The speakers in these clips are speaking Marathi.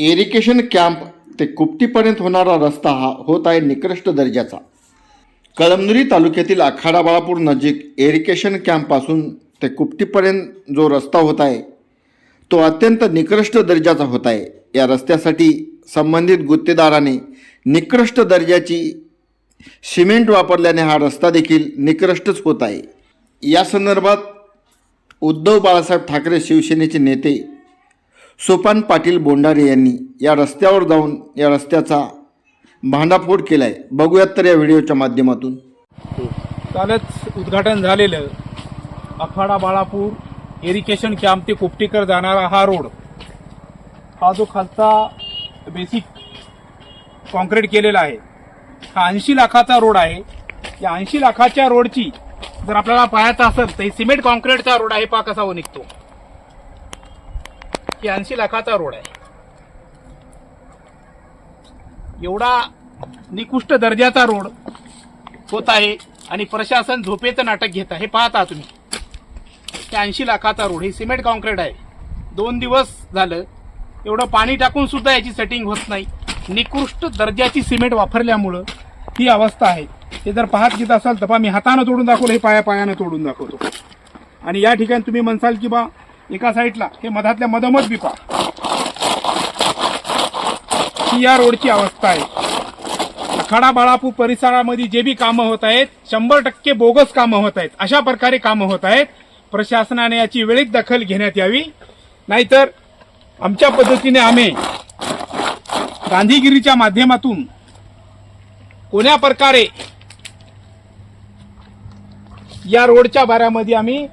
एरिकेशन कॅम्प ते कुपटीपर्यंत होणारा रस्ता हा होत आहे निकृष्ट दर्जाचा. कळमनुरी तालुक्यातील आखाडा बाळापूर नजीक एरिकेशन कॅम्पपासून ते कुपटीपर्यंत जो रस्ता होत आहे तो अत्यंत निकृष्ट दर्जाचा होत आहे. या रस्त्यासाठी संबंधित गुत्तेदाराने निकृष्ट दर्जाची सिमेंट वापरल्याने हा रस्ता देखील निकृष्टच होत आहे. या संदर्भात उद्धव बाळासाहेब ठाकरे शिवसेनेचे नेते सोपान पाटील बोंडारे यांनी या रस्त्यावर जाऊन या रस्त्याचा भांडाफोड केला आहे बघूयात तर या व्हिडिओच्या माध्यमातून. कालच उद्घाटन झालेलं अखाडा बाळापूर इरिगेशन कॅम्प ते कुपटीकर जाणारा हा रोड. हा जो खालचा बेसिक कॉन्क्रीट केलेला आहे हा ऐंशी लाखाचा रोड आहे. या ऐंशी लाखाच्या रोडची जर आपल्याला पाहायचा असेल तर ही सिमेंट कॉन्क्रीटचा रोड आहे पा कसा हो निघतो. ही ऐंशी लाखाचा रोड आहे. एवढा निकृष्ट दर्जाचा रोड होत आहे आणि प्रशासन झोपेचं नाटक घेत आहे. हे पाहता तुम्ही. ऐंशी लाखाचा रोड हे सिमेंट कॉन्क्रीट आहे. दोन दिवस झालं. एवढं पाणी टाकून सुद्धा याची सेटिंग होत नाही. निकृष्ट दर्जाची सिमेंट वापरल्यामुळं ही अवस्था आहे. हे जर पाहत घेत असाल तर बा मी हातानं तोडून दाखवलं हे पाया पायानं तोडून दाखवतो. आणि या ठिकाणी तुम्ही म्हणसाल की बा एका साईडला. हे मधातल्या मधमच बी ही या रोडची अवस्था आहे. अखाडा बाळापूर परिसरामध्ये जे बी कामं होत आहेत शंभर टक्के बोगस कामं होत आहेत. अशा प्रकारे कामं होत आहेत. प्रशासनाने याची वेळीच दखल घेण्यात यावी. नाहीतर आमच्या पद्धतीने आम्ही गांधीगिरीच्या माध्यमातून कोण्या प्रकारे या रोडच्या बाऱ्यामध्ये आम्ही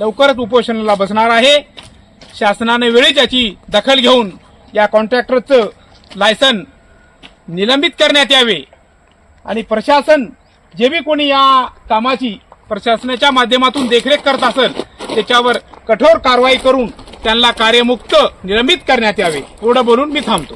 लवकरच उपोषणाला बसणार आहे. शासनाने वेळीच याची दखल घेऊन या कॉन्ट्रॅक्टरचं लायसन निलंबित करण्यात यावे. आणि प्रशासन जे बी कोणी या कामाची प्रशासनाच्या माध्यमातून देखरेख करत असेल त्याच्यावर कठोर कारवाई करून त्यांना कार्यमुक्त निलंबित करण्यात यावे. एवढं बोलून मी थांबतो.